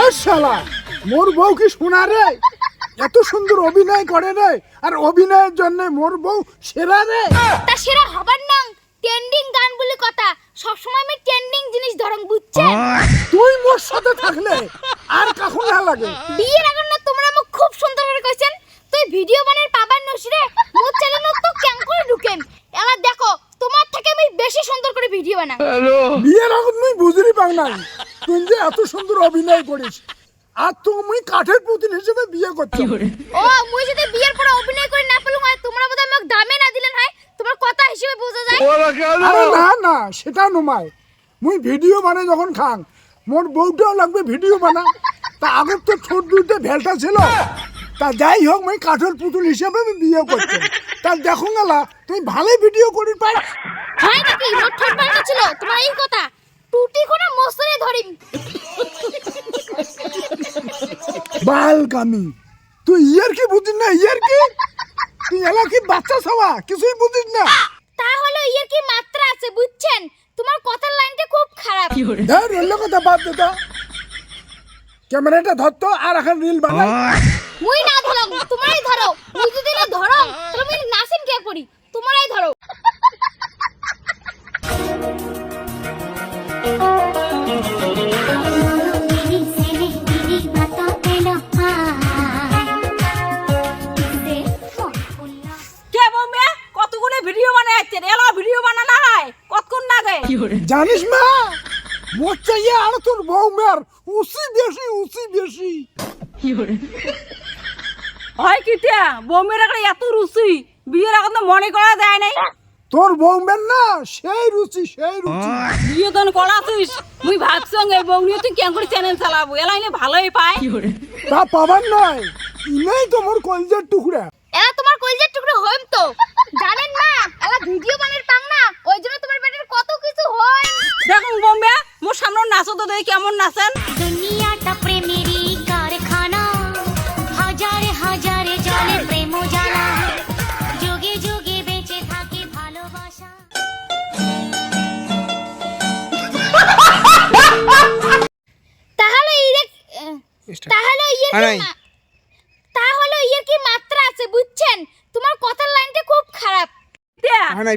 আর শালা মোর বউ কি শোনা রে? এত সুন্দর অভিনয় করে রে আর অভিনয়ের জন্য মোর বউ সেরা রে। তা সেরা হবার নাম ট্রেন্ডিং গান বলে কথা। সবসময় আমি ট্রেন্ডিং জিনিস ধরং বুঝছেন তুই মোর সাথে থাকলে আর কখন না লাগে। বিয়ের আগে না তোমরা আমাকে খুব সুন্দর করে কইছেন। তুই ভিডিও বানের পাবার নসিরে মোর চ্যানেল তো ক্যাং করে ঢুকেন এলা দেখো তোমার থেকে আমি বেশি সুন্দর করে ভিডিও বানাই। বিয়ের আগে তুই বুঝলি পাও নাই। তুই যে এত সুন্দর অভিনয় করিস। আর তুমি কাঠের পুতুল হিসেবে বিয়ে করছ ও মুই যদি বিয়ের পরে অভিনয় করে না পেলুম হয় তোমরা বোধহয় আমাকে দামে না দিলেন হয় তোমার কথা হিসেবে বোঝা যায়। আরে না না সেটা নমায় মুই ভিডিও বানাই যখন খাং মোর বউটাও লাগবে ভিডিও বানা। তা আগের তো ছোট দুইটা ভেলটা ছিল। তা যাই হোক মুই কাঠের পুতুল হিসেবে আমি বিয়ে করছি। তা দেখো গেলা তুই ভালোই ভিডিও করি পাই। হয় নাকি? মোর ঠোঁট তোমার এই কথা? টুটি করে ধরি। বাল কামি তুই ইয়ার কি বুঝিস না? ইয়ার কি? তুই এলা কি বাচ্চা সবা কিছুই বুঝিস না। তাহলে ইয়ের কি মাত্রা আছে বুঝছেন? তোমার কথার লাইনটা খুব খারাপ। ধর এলো কথা বাদ দে তো। ক্যামেরাটা ধরতো আর এখন রিল বানাই। মুই না ধরম তোমারই ধরো। মুই জানিস মা মোর চাইয়ে আর তোর উসি বেশি উসি বেশি। হয় কিটা বৌমের একটা এত রুচি বিয়ের এখন তো মনে করা দেয় নাই। তোর না সেই রুচি সেই রুচি। বিয়ে তখন করাছিস মুই ভাবছি এই বউ নিয়ে তুই কেন করে চ্যানেল চালাবো? এলা এনে ভালোই পায়। তা পাবার নয় ইনেই তো মোর কলজের টুকরা। এলা তোমার কলজের টুকরো হইম তো। জানেন না এলা ভিডিও বানের নাচো তো দেখি কেমন নাচেন। দুনিয়াটা প্রেমেরই কারখানা। হাজারে হাজারে জলে প্রেম জানা যুগে যুগে বেঁচে থাকে ভালোবাসা। তাহলে ইরে তাহলে ইয়ে তাহলে ইয়ে কি ইয়ে মাত্রা আছে বুঝছেন? তোমার কথার লাইনটা খুব খারাপ। হ্যাঁ নাই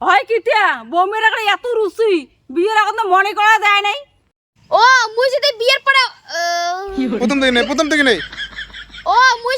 হয় কি তিয়া বৌমের একটা এত রুচি। বিয়ের এখন তো মনে করা যায় নাই। ও মুই যদি বিয়ের পরে প্রথম থেকে নেই প্রথম থেকে নেই। ও মুই